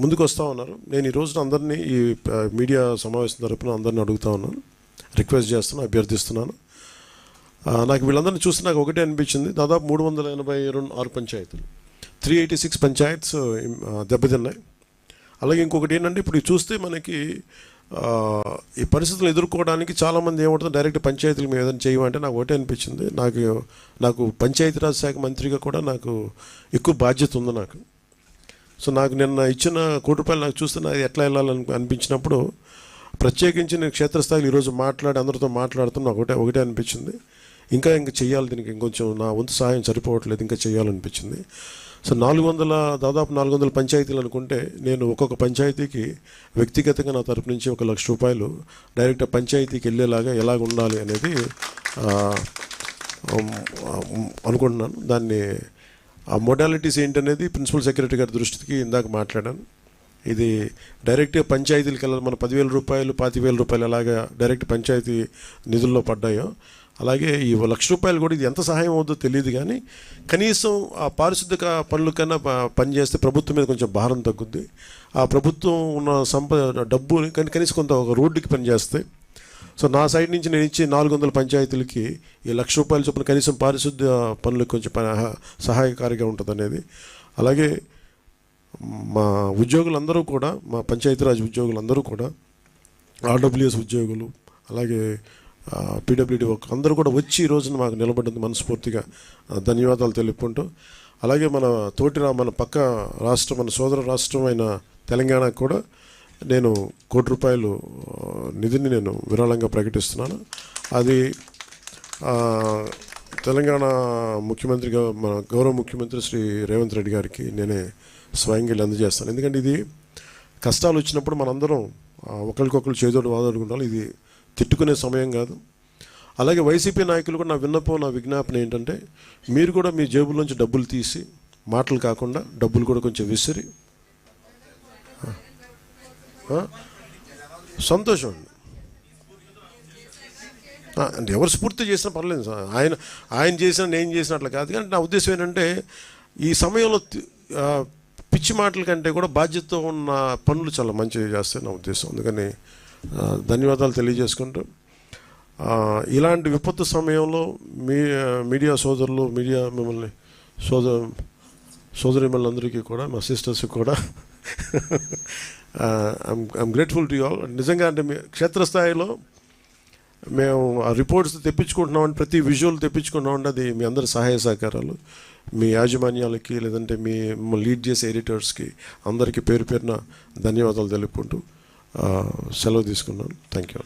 ముందుకు వస్తూ ఉన్నారు. నేను ఈ రోజున అందరినీ ఈ మీడియా సమావేశం తరపున అందరిని అడుగుతా ఉన్నాను. రిక్వెస్ట్ చేస్తున్నాను అభ్యర్థిస్తున్నాను. నాకు వీళ్ళందరినీ చూస్తే నాకు ఒకటే అనిపించింది. దాదాపు మూడు వందల ఎనభై రెండు ఆరు పంచాయతీలు. త్రీ ఎయిటీ సిక్స్ పంచాయత్స్ దెబ్బతిన్నాయి. అలాగే ఇంకొకటి ఏంటంటే ఇప్పుడు చూస్తే మనకి ఈ పరిస్థితులు ఎదుర్కోవడానికి చాలామంది ఏమంటుంది డైరెక్ట్ పంచాయతీల మీద ఏదైనా చేయమంటే నాకు ఒకటే అనిపించింది. నాకు నాకు పంచాయతీరాజ్ శాఖ మంత్రిగా కూడా నాకు ఎక్కువ బాధ్యత ఉంది నాకు. సో నాకు నిన్న ఇచ్చిన కోటి రూపాయలు నాకు చూస్తే నాకు ఎట్లా వెళ్ళాలని అనిపించినప్పుడు ప్రత్యేకించి నేను క్షేత్రస్థాయిలో ఈరోజు మాట్లాడి అందరితో మాట్లాడుతున్నా ఒకటే ఒకటే అనిపించింది. ఇంకా ఇంకా చేయాలి దీనికి ఇంకొంచెం నా వంతు సహాయం సరిపోవట్లేదు ఇంకా చేయాలనిపించింది సో నాలుగు వందల దాదాపు నాలుగు వందల పంచాయతీలు అనుకుంటే నేను ఒక్కొక్క పంచాయతీకి వ్యక్తిగతంగా నా తరపు నుంచి ఒక లక్ష రూపాయలు డైరెక్ట్ పంచాయతీకి వెళ్ళేలాగా ఎలాగ ఉండాలి అనేది అనుకుంటున్నాను. దాన్ని ఆ మోడాలిటీస్ ఏంటనేది ప్రిన్సిపల్ సెక్రటరీ గారి దృష్టికి ఇందాక మాట్లాడాను. ఇది డైరెక్ట్గా పంచాయతీలకు వెళ్ళాలి. మన పదివేల రూపాయలు పాతివేల రూపాయలు ఎలాగా డైరెక్ట్ పంచాయతీ నిధుల్లో పడ్డాయో అలాగే ఈ లక్ష రూపాయలు కూడా ఇది ఎంత సహాయం అవుతుందో తెలియదు కానీ కనీసం ఆ పారిశుద్ధిక పనుల కన్నా పనిచేస్తే ప్రభుత్వం మీద కొంచెం భారం తగ్గుద్ది. ఆ ప్రభుత్వం ఉన్న సంపద డబ్బు కానీ కనీసం కొంత ఒక రోడ్డుకి పనిచేస్తే సో నా సైడ్ నుంచి నేను ఇచ్చే నాలుగు వందల పంచాయతీలకి ఈ లక్ష రూపాయల చొప్పున కనీసం పారిశుద్ధ్య పనులకు కొంచెం సహాయకారిగా ఉంటుంది అనేది అలాగే మా ఉద్యోగులందరూ కూడా మా పంచాయతీరాజ్ ఉద్యోగులందరూ కూడా ఆర్డబ్ల్యూఎస్ ఉద్యోగులు అలాగే పీడబ్ల్యూడి వర్క్ అందరూ కూడా వచ్చి ఈ రోజున మాకు నిలబడింది మనస్ఫూర్తిగా. ధన్యవాదాలు తెలుపుకుంటూ. అలాగే మన తోటి మన పక్క రాష్ట్రం మన సోదర రాష్ట్రం అయిన తెలంగాణకు కూడా నేను కోటి రూపాయలు నిధిని నేను విరాళంగా ప్రకటిస్తున్నాను. అది తెలంగాణ ముఖ్యమంత్రిగా మన గౌరవ ముఖ్యమంత్రి శ్రీ రేవంత్ రెడ్డి గారికి నేనే స్వయంగా అందజేస్తాను. ఎందుకంటే ఇది కష్టాలు వచ్చినప్పుడు మనందరం ఒకరికొకరు చేదోడు వాదోడుకుంటాం ఇది తిట్టుకునే సమయం కాదు. అలాగే వైసీపీ నాయకులు కూడా నా విన్నపం నా విజ్ఞాపన ఏంటంటే మీరు కూడా మీ జేబులోంచి డబ్బులు తీసి మాటలు కాకుండా డబ్బులు కూడా కొంచెం విసిరి సంతోషం. అండి అంటే ఎవరు స్ఫూర్తి చేసినా పర్లేదు. సార్ ఆయన ఆయన చేసిన నేను చేసిన అట్లా కాదు. కానీ నా ఉద్దేశం ఏంటంటే ఈ సమయంలో పిచ్చి మాటల కంటే కూడా బాధ్యతతో ఉన్న పనులు చాలా మంచిగా చేస్తాయి నా ఉద్దేశం. అందుకని ధన్యవాదాలు తెలియజేసుకుంటూ ఇలాంటి విపత్తు సమయంలో మీ మీడియా సోదరులు మీడియా మిమ్మల్ని సోదరు సోదరు మిమ్మల్ని అందరికీ కూడా మా సిస్టర్స్కి కూడా ఐఎమ్ గ్రేట్ఫుల్ టు ఆల్ నిజంగా అంటే మీ క్షేత్రస్థాయిలో మేము ఆ రిపోర్ట్స్ తెప్పించుకుంటున్నామంటే ప్రతి విజువల్ తెప్పించుకుంటున్నామంటే అది మీ అందరి సహాయ సహకారాలు. మీ యాజమాన్యాలకి లేదంటే మీ లీడ్ చేసే ఎడిటర్స్కి అందరికీ పేరు పేరున ధన్యవాదాలు తెలుపుకుంటూ uh, సెలవు తీసుకున్నాను. Thank you